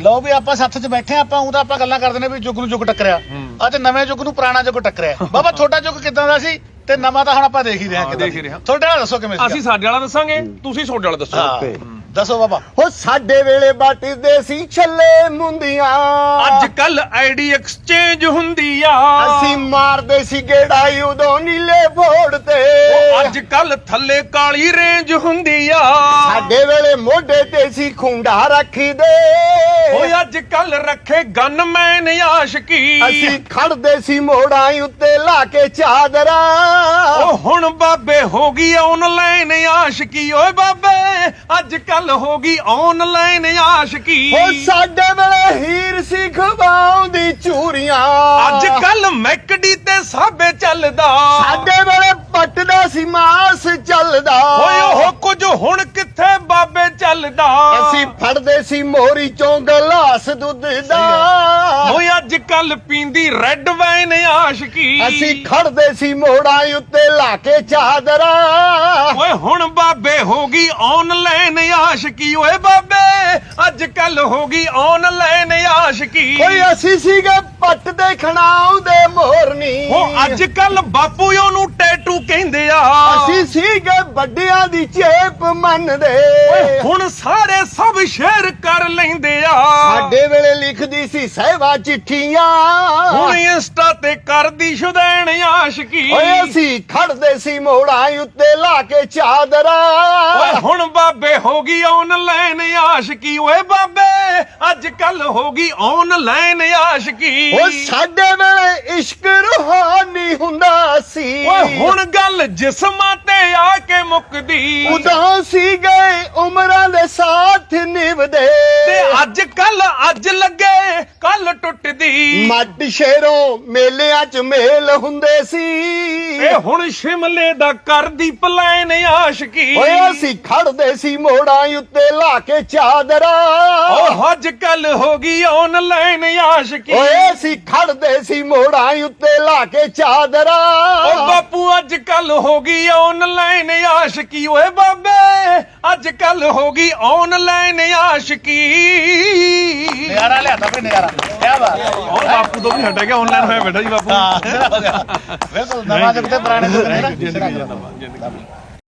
ਲਓ ਵੀ ਆਪਾਂ ਸੱਥ 'ਚ ਬੈਠੇ ਆਂ, ਆਪਾਂ ਉਹ ਤਾਂ ਆਪਾਂ ਗੱਲਾਂ ਕਰਦੇ ਨੇ ਵੀ ਯੁੱਗ ਨੂੰ ਯੁੱਗ ਟੱਕਰਿਆ। ਅੱਜ ਨਵੇਂ ਯੁੱਗ ਨੂੰ ਪੁਰਾਣਾ ਯੁੱਗ ਟੱਕਰਿਆ। ਬਾਬਾ ਤੁਹਾਡਾ ਯੁੱਗ ਕਿਦਾਂ ਦਾ ਸੀ? ਤੇ ਨਵਾਂ ਤਾਂ ਹੁਣ ਆਪਾਂ ਦੇਖ ਹੀ ਰਹੇ ਹਾਂ ਹਾਂ, ਕਿੱਦਾਂ ਦੇਖ ਹੀ ਰਹੇ ਹਾਂ। ਤੁਹਾਡੇ ਨਾਲ ਦੱਸੋ ਕਿਵੇਂ ਅਸੀਂ ਸਾਡੇ ਵਾਲਾ ਦੱਸਾਂਗੇ ਤੁਸੀਂ ਤੁਹਾਡੇ ਵਾਲਾ ਦੱਸੋ। ਹਾਂ ਦੱਸੋ ਬਾਬਾ। ਉਹ ਸਾਡੇ ਵੇਲੇ ਵੱਟਦੇ ਸੀ ਛੱਲੇ ਮੁੰਦੀਆਂ। ਅੱਜ ਕੱਲ ਆਈਡੀ ਐਕਸਚੇਂਜ ਹੁੰਦੀ ਆ। ਅਸੀਂ ਮਾਰਦੇ ਸੀ ਗੇੜਾਈ ਉਦੋਂ ਨੀਲੇ ਬੋਰਡ ਤੇ। ਅੱਜ ਕੱਲ ਥੱਲੇ ਕਾਲੀ ਰੇਂਜ ਹੁੰਦੀ ਆ। ਸਾਡੇ ਵੇਲੇ ਮੋਢੇ ਤੇ ਸੀ ਖੁੰਡਾ ਰੱਖੀਦੇ। ਓਏ ਅੱਜ ਕੱਲ ਰੱਖੇ ਗਨਮੈਨ ਆਸ਼ਕੀ। ਅਸੀਂ ਖੜਦੇ ਸੀ ਮੋੜਾਂ ਉੱਤੇ ਲਾ ਕੇ ਚਾਦਰਾਂ। ਉਹ ਹੁਣ ਬਾਬੇ ਹੋ ਗਈ ਆਨਲਾਈਨ ਆਸ਼ਕੀ। ਓਏ ਬਾਬੇ ਅੱਜ ਕੱਲ ਹੋ ਗਈ ਆਨਲਾਈਨ ਆਸ਼ਕੀ। ਉਹ ਸਾਡੇ ਵੇਲੇ ਹੀਰ ਸੀ ਖਵਾਉਂਦੀ ਚੂਰੀਆਂ। ਅੱਜ ਕੱਲ ਮੈਕਡੀ ਤੇ ਸਾਬੇ ਚੱਲਦਾ। ਸਾਡੇ ਵੇਲੇ ਸੀ ਮਾਸ ਚੱਲਦਾ। ਓਏ ਉਹ ਕੁਝ ਹੁਣ ਕਿੱਥੇ ਬਾਬੇ ਚੱਲਦਾ? ਅਸੀਂ ਫੜਦੇ ਸੀ ਮੋਹਰੀ ਚੋਂ ਗਲਾਸ ਦੁੱਧ ਦਾ। ਓਏ ਅੱਜ ਕੱਲ ਪੀਂਦੀ ਰੈੱਡ ਵਾਈਨ ਆਸ਼ਕੀ। ਅਸੀਂ ਖੜਦੇ ਸੀ ਮੋੜਾਂ ਉੱਤੇ ਲਾ ਕੇ ਚਾਦਰਾਂ। ਓਏ ਹੁਣ ਬਾਬੇ ਹੋ ਗਈ ਆਨਲਾਈਨ ਆਸ਼ਕੀ। ਓਏ ਬਾਬੇ ਅੱਜ ਕੱਲ ਹੋ ਗਈ ਆਨਲਾਈਨ ਆਸ਼ਕੀ ਓਏ ਅਸੀਂ ਸੀਗੇ ਪੱਟ ਦੇ ਖਣਾਉਂਦੇ ਮੋਰਨੀ। ਉਹ ਅੱਜ ਕੱਲ ਬਾਪੂ ਉਹਨੂੰ ਟੈਟੂ ਕਹਿੰਦੇ ਆ। ਅਸੀਂ ਸੀਗੇ ਵੱਡਿਆਂ ਦੀ ਚੇਪ ਮੰਨਦੇ ਓਏ ਹੁਣ ਸਾਰੇ ਸਭ ਸ਼ੇਅਰ ਕਰ ਲੈਂਦੇ ਆ। ਸਾਡੇ ਵੇਲੇ ਲਿਖਦੀ ਸੀ ਸਹਿਵਾ ਚਿੱਠੀਆਂ। ਹੁਣ ਇੰਸਟਾ ਤੇ ਕਰਦੀ ਸ਼ੁਦੈਣ ਆਸ਼ਕੀ ਓਏ ਅਸੀਂ ਖੜਦੇ ਸੀ ਮੋੜਾਂ ਉੱਤੇ ਲਾ ਕੇ ਚਾਦਰਾਂ। ਓਏ ਹੁਣ ਬਾਬੇ ਹੋ ਗਈ ਆਨਲਾਈਨ ਆਸ਼ਕੀ ਓਏ ਬਾਬੇ ਅੱਜ ਕੱਲ ਹੋ ਗਈ ਆਨਲਾਈਨ ਆਸ਼ਕੀ। ਓ ਸਾਡੇ ਵੇਲੇ ਇਸ਼ਕ ਰੂਹਾਨੀ ਹੁੰਦਾ ਸੀ। ਓਏ ਹੁਣ ਗੱਲ ਜਿਸਮਾਂ ਤੇ ਆ ਕੇ ਮੁੱਕਦੀ। ਉਦੋਂ ਸੀ ਗਏ ਉਮਰਾਂ ਦੇ ਸਾਥ ਨਿਭਦੇ। ਕੱਲ ਅੱਜ ਲੱਗੇ ਕੱਲ ਟੁੱਟਦੀ। ਮੱਟ ਸ਼ੇਰੋਂ ਮੇਲਿਆਂ 'ਚ ਮੇਲ ਹੁੰਦੇ ਸੀ। ਏ ਹੁਣ ਸ਼ਿਮਲੇ ਦਾ ਕਰਦੀ ਪਲਾਨ ਆਸ਼ਕੀ। ਓਏ ਅਸੀਂ ਖੜਦੇ ਸੀ ਮੋੜਾਂ ਉੱਤੇ ਲਾ ਕੇ ਚਾਦਰਾਂ। ਓ ਅੱਜ ਕੱਲ ਹੋ ਗਈ ਆਨਲਾਈਨ ਆਸ਼ਕੀ। ਓਏ ਅਸੀਂ ਖੜਦੇ ਸੀ ਮੋੜਾਂ ਉੱਤੇ ਲਾ ਕੇ ਚਾਦਰਾਂ। ਓ ਬਾਪੂ ਅੱਜ ਕੱਲ ਹੋ ਗਈ ਆਨਲਾਈਨ ਆਸ਼ਕੀ। ਓਏ ਬਾਬੇ ਅੱਜ ਕੱਲ ਹੋ ਗਈ ਆਨਲਾਈਨ ਆਸ਼ਕੀ। ਲਿਆਤਾ ਨਜ਼ਾਰਾ। ਬਾਤ ਬਾਪੂ ਤੋਂ ਵੀ ਹਟ ਗਿਆ ਆਨਲਾਈਨ ਹੋਇਆ ਬੈਠਾ ਜੀ ਬਾਪੂ। ਹਾਂ ਬਿਲਕੁਲ ਨਵਾਂ ਤੇ ਪੁਰਾਣੇ ਯੁੱਗ ਨੇ ਨਾ। ਜ਼ਿੰਦਗੀ ਨਵਾਂ ਜ਼ਿੰਦਗੀ।